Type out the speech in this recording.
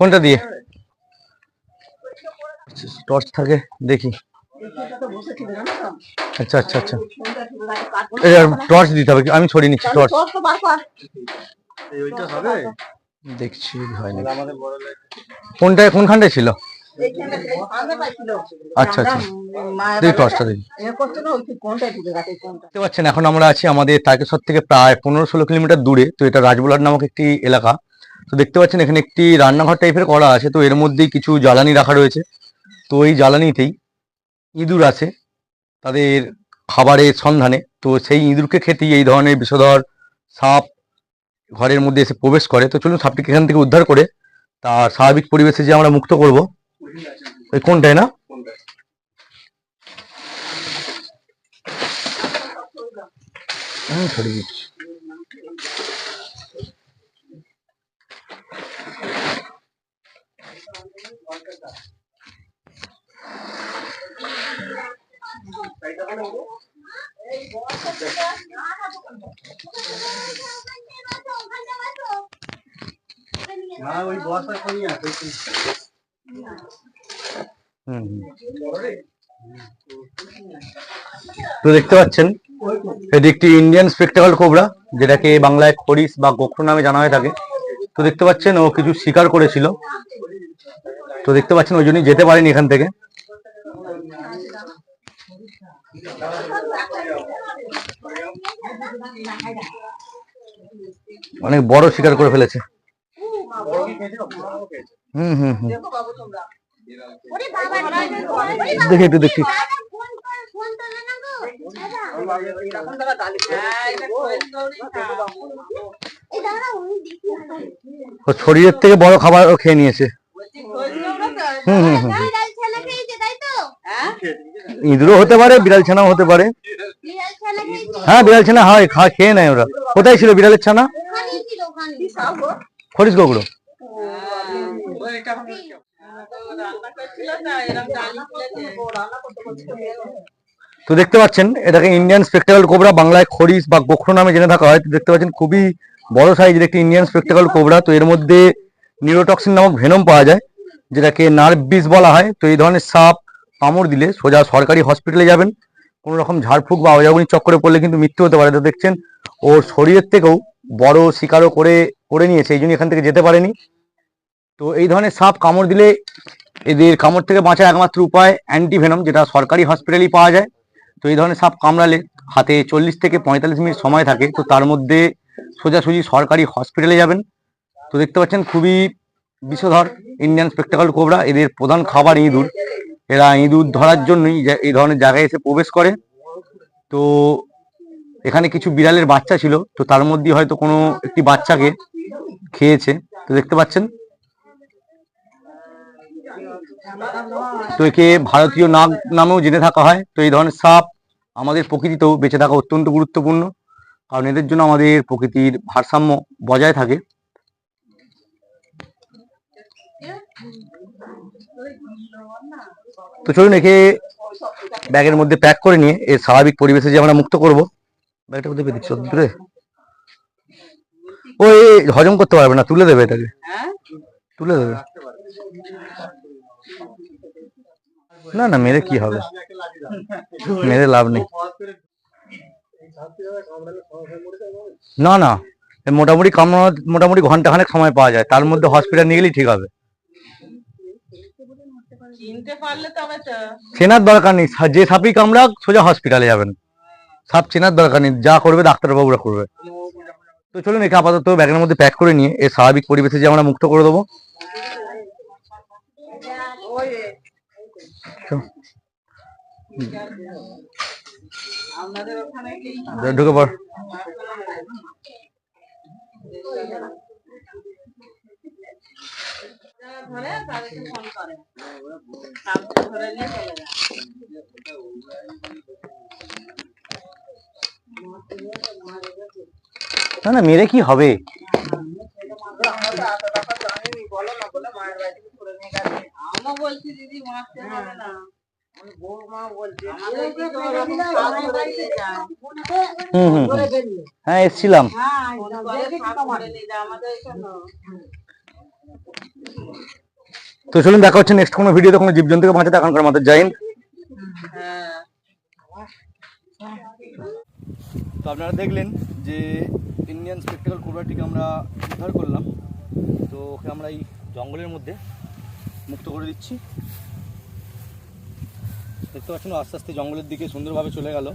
কোনটা দিয়ে? টর্চ থাকে, দেখি। আচ্ছা আচ্ছা আচ্ছা। টর্চ দিতে হবে, আমি ছড়িয়ে নিচ্ছি টর্চ। দেখছি হয়নি কোনটায়, কোনখানটায় ছিল? আচ্ছা আচ্ছা। টর্চটা এখন আমরা আছি আমাদের তারকেশ্বর থেকে প্রায় পনেরো ষোলো কিলোমিটার দূরে। তো এটা রাজবোলার নামক একটি এলাকা। তো দেখতে পাচ্ছেন এখানে একটি রান্নাঘর টাইপের করা আছে, তো এর মধ্যেই কিছু জ্বালানি রাখা রয়েছে। তো এই জ্বালানিতেই ইঁদুর আছে তাদের খাবারের সন্ধানে। তো সেই ইঁদুরকে খেতেই এই ধরনের বিষধর সাপ ঘরের মধ্যে এসে প্রবেশ করে। তো চলুন সাপটিকে এখান থেকে উদ্ধার করে তার স্বাভাবিক পরিবেশে যে আমরা মুক্ত করব। ওই কোনটাই না? তো দেখতে পাচ্ছেন, এটি একটি ইন্ডিয়ান স্পেকটাকল কোবরা যেটাকে বাংলায় খরিস বা গোখর নামে জানা হয়ে থাকে। তো দেখতে পাচ্ছেন, ও কিছু শিকার করেছিল। তো দেখতে পাচ্ছেন, ওই জন্যই যেতে পারেনি এখান থেকে। অনেক বড় শিকার করে ফেলেছে। হুম হুম হুম। দেখি একটু, দেখি। শরীরের থেকে বড় খাবার ও খেয়ে নিয়েছে। ইঁদুরও হতে পারে বিড়াল ছানাও হতে পারে। হ্যাঁ বিড়াল ছানা হয় খা খেয়ে নেয় ওরা। কোথায় ছিল বিড়ালের ছানা? খরিস গোগুলো তো দেখতে পাচ্ছেন এটাকে ইন্ডিয়ান স্পেকটাকল কোবরা বাংলায় খরিস বা গোখরো নামে জেনে থাকা হয়। তো দেখতে পাচ্ছেন খুবই বড় সাইজের একটি ইন্ডিয়ান স্পেকটাকল কোবরা তো এর মধ্যে নিউরোটক্সিন নামক ভেনম পাওয়া যায়। যেটাকে নার্ভ বিষ বলা হয়, তো এই ধরনের সাপ কামড় দিলে সোজা সরকারি হসপিটালে যাবেন। কোনো রকম ঝাড়ফুঁক বা অজাগুনি চক্করে পড়লে কিন্তু মৃত্যু হতে পারে। তো দেখছেন, ওর শরীরের থেকেও বড় শিকারও করে করে নিয়েছে, এই জন্য এখান থেকে যেতে পারেনি। তো এই ধরনের সাপ কামড় দিলে এদের কামড় থেকে বাঁচার একমাত্র উপায় অ্যান্টিভেনম, যেটা সরকারি হসপিটালেই পাওয়া যায়। তো এই ধরনের সাপ কামড়ালে হাতে চল্লিশ থেকে পঁয়তাল্লিশ মিনিট সময় থাকে। তো তার মধ্যে সোজাসুজি সরকারি হসপিটালে যাবেন। তো দেখতে পাচ্ছেন, খুবই বিষধর ইন্ডিয়ান স্পেকটাকল কোবরা এদের প্রধান খাবার ইঁদুর। এরা ইঁদুর ধরার জন্যই এই ধরনের জায়গায় এসে প্রবেশ করে। তো এখানে কিছু বিড়ালের বাচ্চা ছিল, তো তার মধ্যে হয়তো কোনো একটি বাচ্চাকে খেয়েছে। তো দেখতে পাচ্ছেন? তো একে ভারতীয় নাগ নামেও জেনে থাকা হয়। তো এই ধরনের সাপ আমাদের প্রকৃতিতেও বেঁচে থাকা অত্যন্ত গুরুত্বপূর্ণ। কারণ এদের জন্য আমাদের প্রকৃতির ভারসাম্য বজায় থাকে। তো চলুন একে ব্যাগের মধ্যে প্যাক করে নিয়ে এর স্বাভাবিক পরিবেশে যে আমরা মুক্ত করব ব্যাগটা পেয়ে দিচ্ছি? দূরে? ওই হজম করতে পারবে না, তুলে দেবে এটাকে। তুলে দেবে। না না, মেরে কি হবে? মেরে লাভ নেই। না না মোটামুটি কামড়ানো মোটামুটি ঘন্টাখানেক সময় পাওয়া যায়, তার মধ্যে হসপিটাল নিয়ে গেলেই ঠিক হবে। চিনতে পারলে তবে তো চেনার দরকার নেই। যে সাপই কামড়াক সোজা হসপিটালে যাবেন। সাপ চেনার দরকার নেই। যা করবে ডাক্তারবাবুরা করবে। তো চলুন একে আপাতত ব্যাগের মধ্যে প্যাক করে নিয়ে এর স্বাভাবিক পরিবেশে যে আমরা মুক্ত করে দেবো। ঢুকে পড়। ধরে তাদেরকে ফোন করে ধরে নিয়ে চলে যায় না না মেরে কি হবে? আমরা বলছি দিদি মারতে হবে না। হুম। হ্যাঁ এসছিলাম। ফোন করে সাপ ধরে নিয়ে যায়। আমাদের এখানে তো চলুন দেখা হচ্ছে নেক্সট কোনো ভিডিওতে কোনো জীবজন্তুকে বাঁচাতে এখনকার মতো জয় তো আপনারা দেখলেন যে ইন্ডিয়ান স্পেকটাকল কোবরাটিকে আমরা উদ্ধার করলাম। তো ওকে আমরা এই জঙ্গলের মধ্যে মুক্ত করে দিচ্ছি। দেখতে পাচ্ছেন আস্তে আস্তে জঙ্গলের দিকে সুন্দরভাবে চলে গেল।